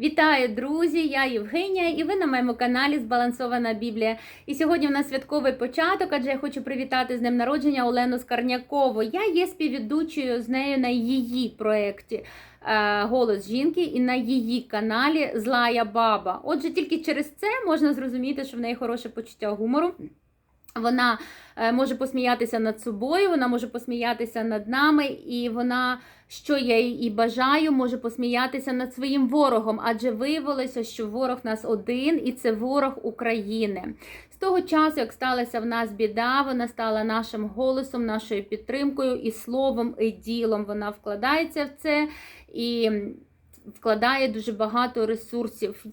Вітаю, друзі! Я Євгенія, і ви на моєму каналі Збалансована Біблія. І сьогодні у нас святковий початок, адже я хочу привітати з днем народження Олену Скарнякову. Я є співведучою з нею на її проєкті е, Голос жінки і на її каналі Злая Баба. Отже, тільки через це можна зрозуміти, що в неї хороше почуття гумору. Вона е, може посміятися над собою, вона може посміятися над нами, і вона, що я їй бажаю, може посміятися над своїм ворогом, адже виявилося, що ворог нас один, і це ворог України. З того часу, як сталася в нас біда, вона стала нашим голосом, нашою підтримкою і словом, і ділом. Вона вкладається в це і вкладає дуже багато ресурсів.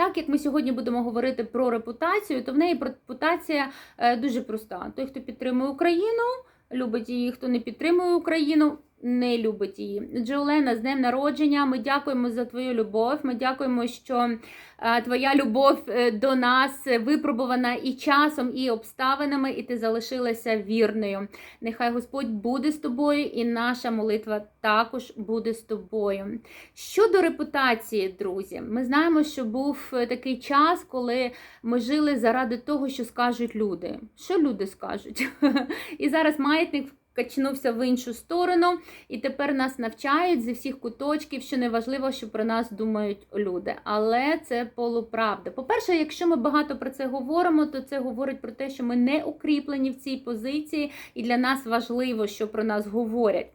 Так як ми сьогодні будемо говорити про репутацію, то в неї репутація е, дуже проста. Той, хто підтримує Україну, любить її, хто не підтримує Україну, не любить її. Джолена, з днем народження. Ми дякуємо за твою любов. Ми дякуємо, що е, твоя любов е, до нас випробувана і часом, і обставинами, і ти залишилася вірною. Нехай Господь буде з тобою, і наша молитва також буде з тобою. Щодо репутації, друзі, ми знаємо, що був такий час, коли ми жили заради того, що скажуть люди. Що люди скажуть? І зараз маятник качнувся в іншу сторону, і тепер нас навчають зі всіх куточків, що не важливо, що про нас думають люди. Але це полуправда. По-перше, якщо ми багато про це говоримо, то це говорить про те, що ми не укріплені в цій позиції, і для нас важливо, що про нас говорять.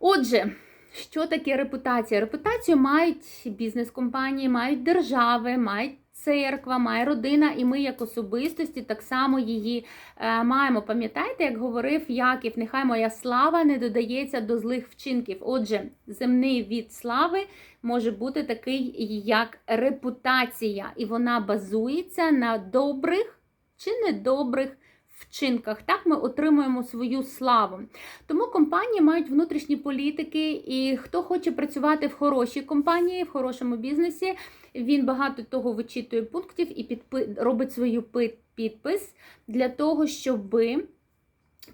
Отже. Що таке репутація? Репутацію мають бізнес-компанії, мають держави, мають церква, має родина, і ми, як особистості, так само її е, маємо. Пам'ятаєте, як говорив Яків, нехай моя слава не додається до злих вчинків. Отже, земний від слави може бути такий, як репутація, і вона базується на добрих чи недобрих вчинках. Так ми отримуємо свою славу. Тому компанії мають внутрішні політики, і хто хоче працювати в хорошій компанії, в хорошому бізнесі, він багато того вичитує пунктів і підпи... робить свою підпис для того, щоб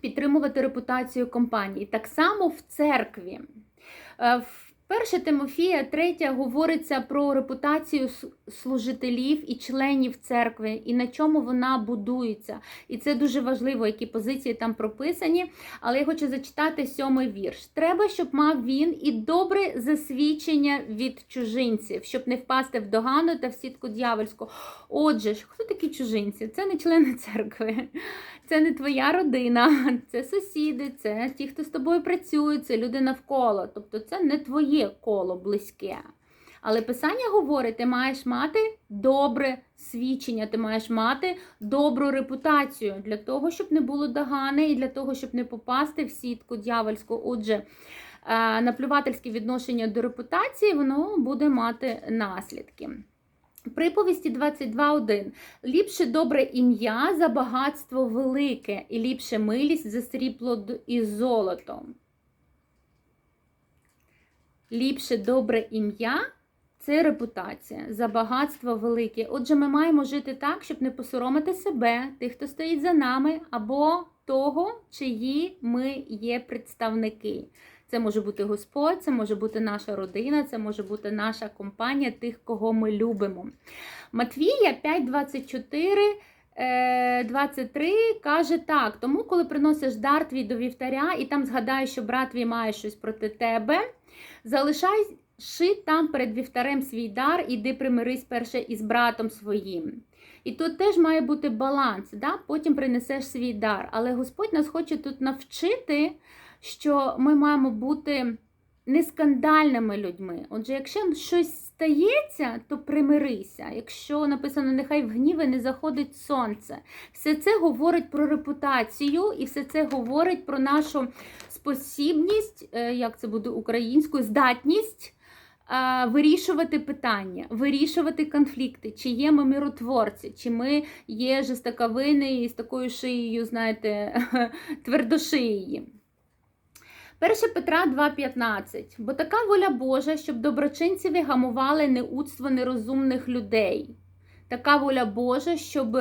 підтримувати репутацію компанії. Так само в церкві. Е, в Перше Тимофія 3 говориться про репутацію служителів і членів церкви, і на чому вона будується. І це дуже важливо, які позиції там прописані. Але я хочу зачитати сьомий вірш. Треба, щоб мав він і добре засвідчення від чужинців, щоб не впасти в догану та в сітку дьявольську. Отже, хто такі чужинці? Це не члени церкви, це не твоя родина, це сусіди, це ті, хто з тобою працює, це люди навколо. Тобто це не твоє коло близьке. Але Писання говорить, ти маєш мати добре свідчення, ти маєш мати добру репутацію для того, щоб не було догани, і для того, щоб не попасти в сітку дьявольську. Отже, наплювательське відношення до репутації, воно буде мати наслідки. Приповісті 22.1. Ліпше добре ім'я за багатство велике, і ліпше милість за срібло і золото. Ліпше добре ім'я це репутація за багатство велике. Отже, ми маємо жити так, щоб не посоромити себе, тих, хто стоїть за нами, або того, чиї ми є представники. Це може бути Господь, це може бути наша родина, це може бути наша компанія, тих, кого ми любимо. Матвія 5,24. 23 е, каже так: тому, коли приносиш дар твій до вівтаря, і там згадаєш, що брат твій має щось проти тебе, залишай там перед вівтарем свій дар, іди примирись перше із братом своїм. І тут теж має бути баланс, да? потім принесеш свій дар. Але Господь нас хоче тут навчити що ми маємо бути нескандальними людьми. Отже, якщо щось стається, то примирися. Якщо написано, нехай в гніви не заходить сонце. Все це говорить про репутацію, і все це говорить про нашу спосібність, е, як це буде українською, здатність. Вирішувати питання, вирішувати конфлікти, чи є ми миротворці, чи ми є жестаковини з такою шиєю, знаєте, твердошиї. 1 Петра 2,15. Бо така воля Божа, щоб доброчинцеві гамували неудство нерозумних людей. Така воля Божа, щоб,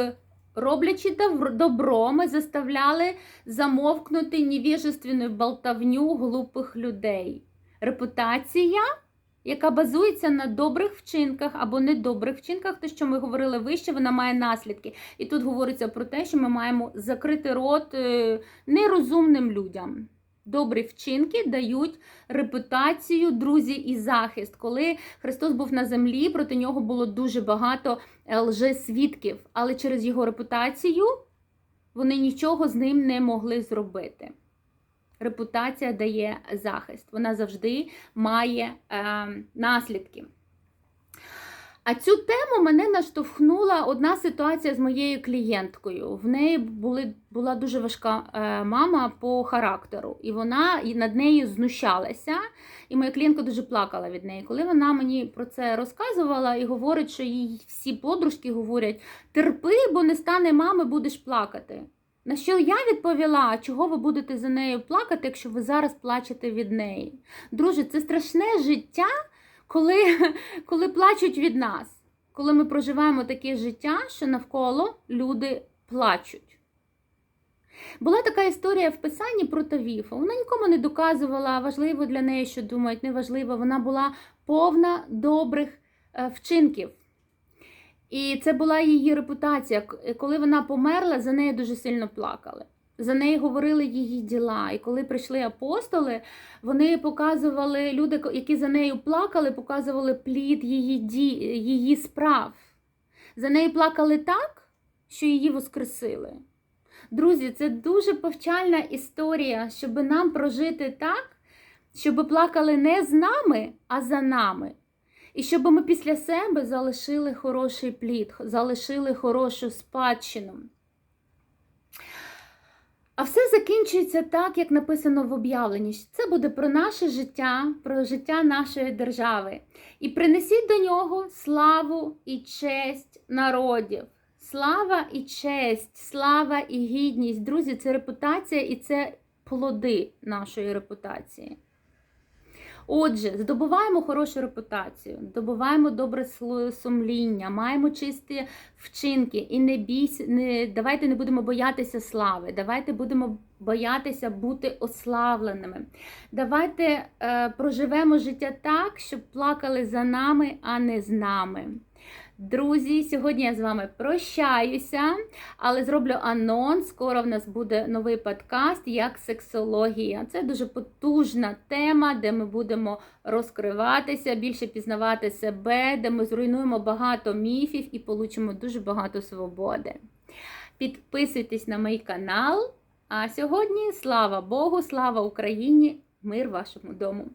роблячи добро, ми заставляли замовкнути невіжественну болтавню глупих людей. Репутація яка базується на добрих вчинках або недобрих вчинках, те, що ми говорили вище, вона має наслідки. І тут говориться про те, що ми маємо закрити рот е, нерозумним людям. Добрі вчинки дають репутацію, друзі, і захист. Коли Христос був на землі, проти нього було дуже багато е, лжесвідків, але через його репутацію вони нічого з ним не могли зробити. Репутація дає захист, вона завжди має е, наслідки. А цю тему мене наштовхнула одна ситуація з моєю клієнткою. В неї були, була дуже важка е, мама по характеру, і вона над нею знущалася. І моя клієнтка дуже плакала від неї. Коли вона мені про це розказувала і говорить, що їй всі подружки говорять: терпи, бо не стане мами, будеш плакати. На що я відповіла, чого ви будете за нею плакати, якщо ви зараз плачете від неї? Друже, це страшне життя, коли, коли плачуть від нас, коли ми проживаємо таке життя, що навколо люди плачуть. Була така історія в писанні про Тавіфа. Вона нікому не доказувала, важливо для неї, що думають, неважливо. Вона була повна добрих е, вчинків. І це була її репутація. Коли вона померла, за нею дуже сильно плакали. За неї говорили її діла. І коли прийшли апостоли, вони показували люди, які за нею плакали, показували плід її ді, її справ. За нею плакали так, що її воскресили. Друзі, це дуже повчальна історія, щоб нам прожити так, щоб плакали не з нами, а за нами. І щоб ми після себе залишили хороший плід, залишили хорошу спадщину. А все закінчується так, як написано в об'явленні. Це буде про наше життя, про життя нашої держави. І принесіть до нього славу і честь народів. Слава і честь, слава і гідність. Друзі, це репутація і це плоди нашої репутації. Отже, здобуваємо хорошу репутацію, здобуваємо добре сумління, маємо чисті вчинки і не бійся, не, давайте не будемо боятися слави, давайте будемо боятися бути ославленими. Давайте е, проживемо життя так, щоб плакали за нами, а не з нами. Друзі, сьогодні я з вами прощаюся, але зроблю анонс. Скоро в нас буде новий подкаст як сексологія. Це дуже потужна тема, де ми будемо розкриватися, більше пізнавати себе, де ми зруйнуємо багато міфів і получимо дуже багато свободи. Підписуйтесь на мій канал. А сьогодні слава Богу, слава Україні, мир вашому дому!